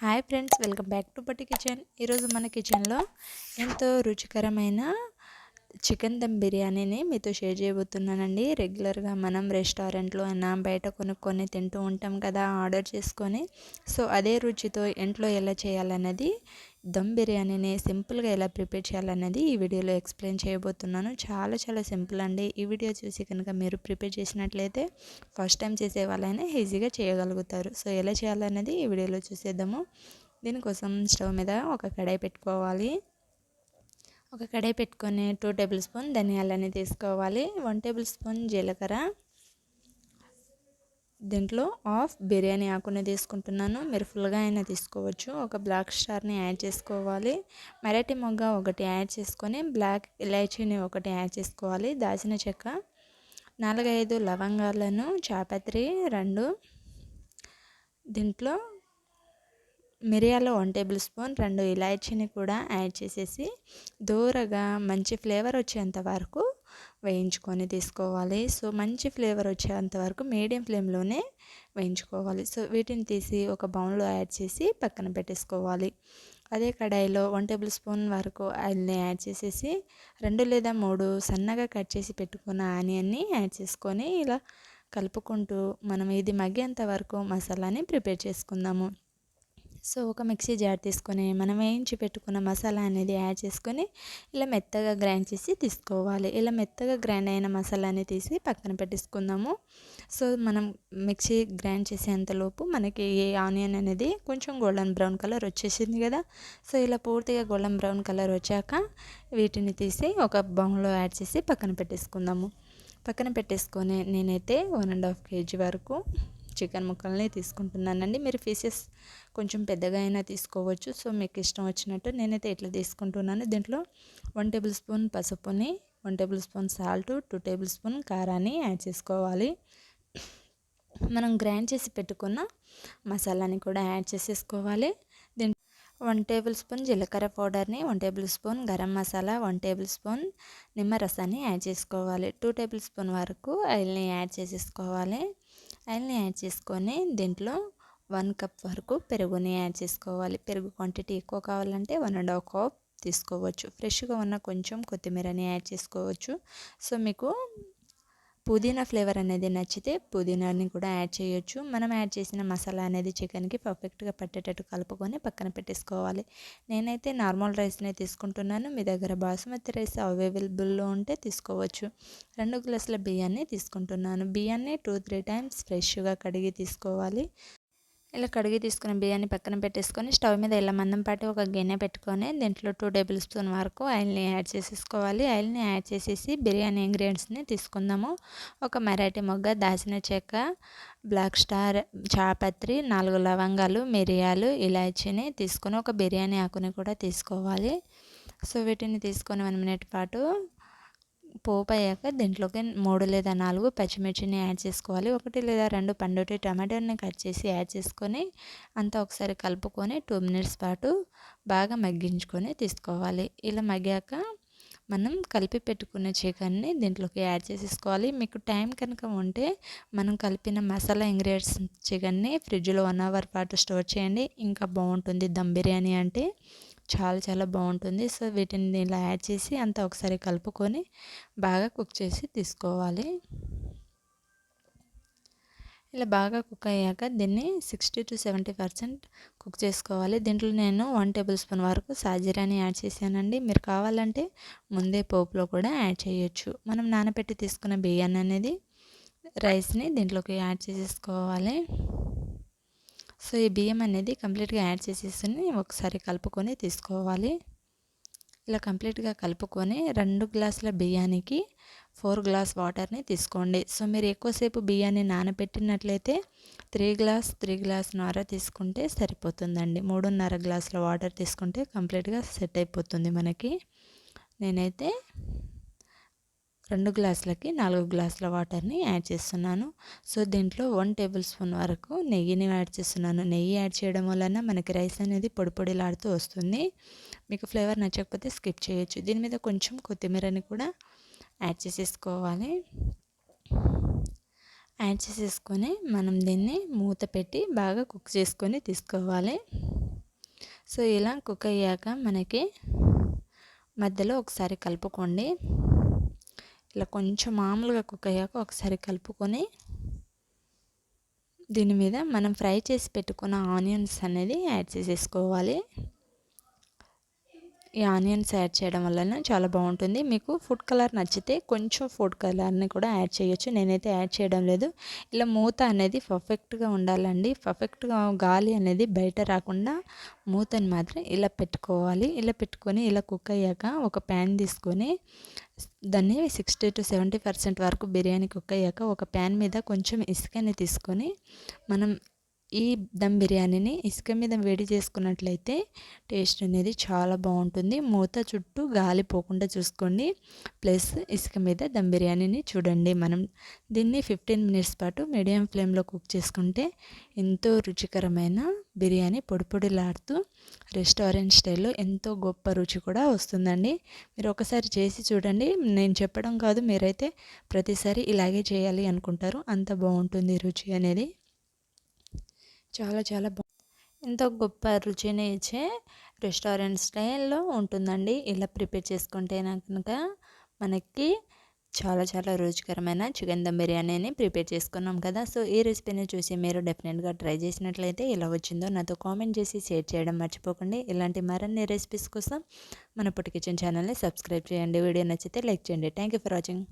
Hi friends welcome back to Batti kitchen. ఈరోజు మన కిచెన్లో ఎంతో రుచికరమైన చికెన్ దమ్ బిర్యానీని మీతో షేర్ చేయబోతున్నానండి. రెగ్యులర్గా మనం రెస్టారెంట్లో అయినా బయట కొనుక్కొని తింటూ ఉంటాం కదా ఆర్డర్ చేసుకొని. సో అదే రుచితో ఇంట్లో ఎలా చేయాలన్నది దమ్ బిర్యానీని సింపుల్గా ఎలా ప్రిపేర్ చేయాలనేది ఈ వీడియోలో ఎక్స్ప్లెయిన్ చేయబోతున్నాను. చాలా చాలా సింపుల్ అండి. ఈ వీడియో చూసి కనుక మీరు ప్రిపేర్ చేసినట్లయితే ఫస్ట్ టైం చేసే వాళ్ళైనా ఈజీగా చేయగలుగుతారు. సో ఎలా చేయాలన్నది ఈ వీడియోలో చూసేద్దాము. దీనికోసం స్టవ్ మీద ఒక కడాయి పెట్టుకోవాలి. ఒక కడాయి పెట్టుకొని టూ టేబుల్ స్పూన్ ధనియాలని తీసుకోవాలి. వన్ టేబుల్ స్పూన్ జీలకర్ర. దీంట్లో హాఫ్ బిర్యానీ ఆకుని తీసుకుంటున్నాను. మీరు ఫుల్గా అయినా తీసుకోవచ్చు. ఒక బ్లాక్ స్టార్ని యాడ్ చేసుకోవాలి. మరాఠీ మొగ్గ ఒకటి యాడ్ చేసుకొని బ్లాక్ ఇలాచీని ఒకటి యాడ్ చేసుకోవాలి. దాచిన చెక్క నాలుగైదు లవంగాలను చాపత్రి రెండు. దీంట్లో మిరియాలు వన్ టేబుల్ స్పూన్ రెండు ఇలాచీని కూడా యాడ్ చేసేసి దూరగా మంచి ఫ్లేవర్ వచ్చేంత వరకు వేయించుకొని తీసుకోవాలి. సో మంచి ఫ్లేవర్ వచ్చేంత వరకు మీడియం ఫ్లేమ్లోనే వేయించుకోవాలి. సో వీటిని తీసి ఒక బౌన్లో యాడ్ చేసి పక్కన పెట్టేసుకోవాలి. అదే కడాయిలో వన్ టేబుల్ స్పూన్ వరకు ఆయిల్ని యాడ్ చేసేసి రెండు లేదా మూడు సన్నగా కట్ చేసి పెట్టుకున్న ఆనియన్ని యాడ్ చేసుకొని ఇలా కలుపుకుంటూ మనం ఇది మగ్గేంత వరకు మసాలాని ప్రిపేర్ చేసుకుందాము. సో ఒక మిక్సీ జార్ తీసుకొని మనం వేయించి పెట్టుకున్న మసాలా అనేది యాడ్ చేసుకొని ఇలా మెత్తగా గ్రైండ్ చేసి తీసుకోవాలి. ఇలా మెత్తగా గ్రైండ్ అయిన మసాలాని తీసి పక్కన పెట్టేసుకుందాము. సో మనం మిక్సీ గ్రైండ్ చేసేంతలోపు మనకి ఈ ఆనియన్ అనేది కొంచెం గోల్డెన్ బ్రౌన్ కలర్ వచ్చేసింది కదా. సో ఇలా పూర్తిగా గోల్డెన్ బ్రౌన్ కలర్ వచ్చాక వీటిని తీసి ఒక బౌన్లో యాడ్ చేసి పక్కన పెట్టేసుకుందాము. పక్కన పెట్టేసుకొని నేనైతే వన్ అండ్ హాఫ్ కేజీ వరకు చికెన్ ముక్కల్ని తీసుకుంటున్నానండి. మీరు పీసెస్ కొంచెం పెద్దగా అయినా తీసుకోవచ్చు. సో మీకు ఇష్టం వచ్చినట్టు నేనైతే ఇట్లా తీసుకుంటున్నాను. దీంట్లో వన్ టేబుల్ స్పూన్ పసుపుని one tablespoon salt two tablespoon కారాన్ని యాడ్ చేసుకోవాలి. మనం గ్రైండ్ చేసి పెట్టుకున్న మసాలాని కూడా యాడ్ చేసేసుకోవాలి. దీంట్లో వన్ టేబుల్ స్పూన్ జీలకర్ర పౌడర్ని one tablespoon garam masala one tablespoon నిమ్మరసాన్ని add చేసుకోవాలి. టూ టేబుల్ స్పూన్ వరకు ఆయిల్ని యాడ్ చేసేసుకోవాలి. ఆయిల్ని యాడ్ చేసుకొని దీంట్లో వన్ కప్ వరకు పెరుగుని యాడ్ చేసుకోవాలి. పెరుగు క్వాంటిటీ ఎక్కువ కావాలంటే వన్ అండ్ హాఫ్ కప్ తీసుకోవచ్చు. ఫ్రెష్గా ఉన్న కొంచెం కొత్తిమీరని యాడ్ చేసుకోవచ్చు. సో మీకు పుదీనా ఫ్లేవర్ అనేది నచ్చితే పుదీనాని కూడా యాడ్ చేయొచ్చు. మనం యాడ్ చేసిన మసాలా అనేది చికెన్కి పర్ఫెక్ట్గా పట్టేటట్టు కలుపుకొని పక్కన పెట్టేసుకోవాలి. నేనైతే నార్మల్ రైస్నే తీసుకుంటున్నాను. మీ దగ్గర బాసుమతి రైస్ అవైలబుల్లో ఉంటే తీసుకోవచ్చు. రెండు గ్లాసుల బియ్యాన్ని తీసుకుంటున్నాను. బియ్యాన్ని టూ త్రీ టైమ్స్ ఫ్రెష్గా కడిగి తీసుకోవాలి. ఇలా కడిగి తీసుకున్న బియ్యాన్ని పక్కన పెట్టేసుకొని స్టవ్ మీద ఇలా మందం పాటి ఒక గిన్నె పెట్టుకొని దీంట్లో టూ టేబుల్ స్పూన్ వరకు ఆయిల్ని యాడ్ చేసేసుకోవాలి. ఆయిల్ని యాడ్ చేసేసి బిర్యానీ ఇంగ్రీడియంట్స్ని తీసుకుందాము. ఒక మరాఠీ మొగ్గ దాచిన చెక్క బ్లాక్ స్టార్ చాపత్రి నాలుగు లవంగాలు మిరియాలు ఇలాచీని తీసుకొని ఒక బిర్యానీ ఆకుని కూడా తీసుకోవాలి. సో వీటిని తీసుకొని వన్ మినిట్ పాటు పోపు అయ్యాక దీంట్లోకి మూడు లేదా నాలుగు పచ్చిమిర్చిని యాడ్ చేసుకోవాలి. ఒకటి లేదా రెండు పండుటి టమాటోని కట్ చేసి యాడ్ చేసుకొని అంతా ఒకసారి కలుపుకొని టూ మినిట్స్ పాటు బాగా మగ్గించుకొని తీసుకోవాలి. ఇలా మగ్గాక మనం కలిపి పెట్టుకున్న చికెన్ని దీంట్లోకి యాడ్ చేసేసుకోవాలి. మీకు టైం కనుక ఉంటే మనం కలిపిన మసాలా ఇంగ్రీడియంట్స్ చికెన్ని ఫ్రిడ్జ్లో వన్ అవర్ పాటు స్టోర్ చేయండి. ఇంకా బాగుంటుంది. దమ్ బిర్యానీ అంటే చాలా చాలా బాగుంటుంది. సో వీటిని ఇలా యాడ్ చేసి అంతా ఒకసారి కలుపుకొని బాగా కుక్ చేసి తీసుకోవాలి. ఇలా బాగా కుక్ అయ్యాక దీన్ని sixty to seventy percent cook చేసుకోవాలి. దీంట్లో నేను వన్ టేబుల్ స్పూన్ వరకు సాజీరాని యాడ్ చేశానండి. మీరు కావాలంటే ముందే పోపులో కూడా యాడ్ చేయొచ్చు. మనం నానబెట్టి తీసుకున్న బియ్యాన్ని అనేది రైస్ని దీంట్లోకి యాడ్ చేసేసుకోవాలి. సో ఈ బియ్యం అనేది కంప్లీట్గా యాడ్ చేసేసుకుని ఒకసారి కలుపుకొని తీసుకోవాలి. ఇలా కంప్లీట్గా కలుపుకొని రెండు గ్లాసుల బియ్యానికి ఫోర్ గ్లాస్ వాటర్ని తీసుకోండి. సో మీరు ఎక్కువసేపు బియ్యాన్ని నానబెట్టినట్లయితే త్రీ గ్లాస్ త్రీ గ్లాస్ నార తీసుకుంటే సరిపోతుందండి. మూడున్నర గ్లాసుల వాటర్ తీసుకుంటే కంప్లీట్గా సెట్ అయిపోతుంది మనకి. నేనైతే రెండు గ్లాసులకి నాలుగు గ్లాసుల వాటర్ని యాడ్ చేస్తున్నాను. సో దీంట్లో వన్ టేబుల్ స్పూన్ వరకు నెయ్యిని యాడ్ చేస్తున్నాను. నెయ్యి యాడ్ చేయడం వలన మనకి రైస్ అనేది పొడిపొడిలాడుతూ వస్తుంది. మీకు ఫ్లేవర్ నచ్చకపోతే స్కిప్ చేయొచ్చు. దీని మీద కొంచెం కొత్తిమీరని కూడా యాడ్ చేసేసుకోవాలి. యాడ్ చేసేసుకొని మనం దీన్ని మూత పెట్టి బాగా కుక్ చేసుకొని తీసుకోవాలి. సో ఇలా కుక్ అయ్యాక మనకి మధ్యలో ఒకసారి కలుపుకోండి. ఇలా కొంచెం మామూలుగా కుక్ అయ్యాక ఒకసారి కలుపుకొని దీని మీద మనం ఫ్రై చేసి పెట్టుకున్న ఆనియన్స్ అనేది యాడ్ చేసేసుకోవాలి. ఈ ఆనియన్స్ యాడ్ చేయడం వలన చాలా బాగుంటుంది. మీకు ఫుడ్ కలర్ నచ్చితే కొంచెం ఫుడ్ కలర్ని కూడా యాడ్ చేయొచ్చు. నేనైతే యాడ్ చేయడం లేదు. ఇలా మూత అనేది పర్ఫెక్ట్గా ఉండాలండి. పర్ఫెక్ట్గా గాలి అనేది బయట రాకుండా మూతని మాత్రం ఇలా పెట్టుకోవాలి. ఇలా పెట్టుకొని ఇలా కుక్ అయ్యాక ఒక ప్యాన్ తీసుకొని దాన్ని సిక్స్టీ టు సెవెంటీ పర్సెంట్ వరకు బిర్యానీ కుక్ అయ్యాక ఒక ప్యాన్ మీద కొంచెం ఇసుకని తీసుకొని మనం ఈ దమ్ బిర్యానీని ఇసుక మీద వేడి చేసుకున్నట్లయితే టేస్ట్ అనేది చాలా బాగుంటుంది. మూత చుట్టూ గాలి పోకుండా చూసుకోండి. ప్లస్ ఇసుక మీద దమ్ బిర్యానీని చూడండి మనం. దీన్ని ఫిఫ్టీన్ మినిట్స్ పాటు మీడియం ఫ్లేమ్లో కుక్ చేసుకుంటే ఎంతో రుచికరమైన బిర్యానీ పొడిపొడిలాడుతూ రెస్టారెంట్ స్టైల్లో ఎంతో గొప్ప రుచి కూడా వస్తుందండి. మీరు ఒకసారి చేసి చూడండి. నేను చెప్పడం కాదు మీరైతే ప్రతిసారి ఇలాగే చేయాలి అనుకుంటారు. అంత బాగుంటుంది రుచి అనేది. చాలా చాలా బాగు ఎంతో గొప్ప రుచిని ఇచ్చే రెస్టారెంట్ స్టైల్లో ఉంటుందండి. ఇలా ప్రిపేర్ చేసుకుంటే కనుక మనకి చాలా చాలా రుచికరమైన చికెన్ దమ్ బిర్యానీని ప్రిపేర్ చేసుకున్నాం కదా. సో ఈ రెసిపీని చూసి మీరు డెఫినెట్గా ట్రై చేసినట్లయితే ఎలా వచ్చిందో నాతో కామెంట్ చేసి షేర్ చేయడం మర్చిపోకండి. ఇలాంటి మరిన్ని రెసిపీస్ కోసం మన పొట్టి కిచెన్ ఛానల్ని సబ్స్క్రైబ్ చేయండి. వీడియో నచ్చితే లైక్ చేయండి. Thank you for watching.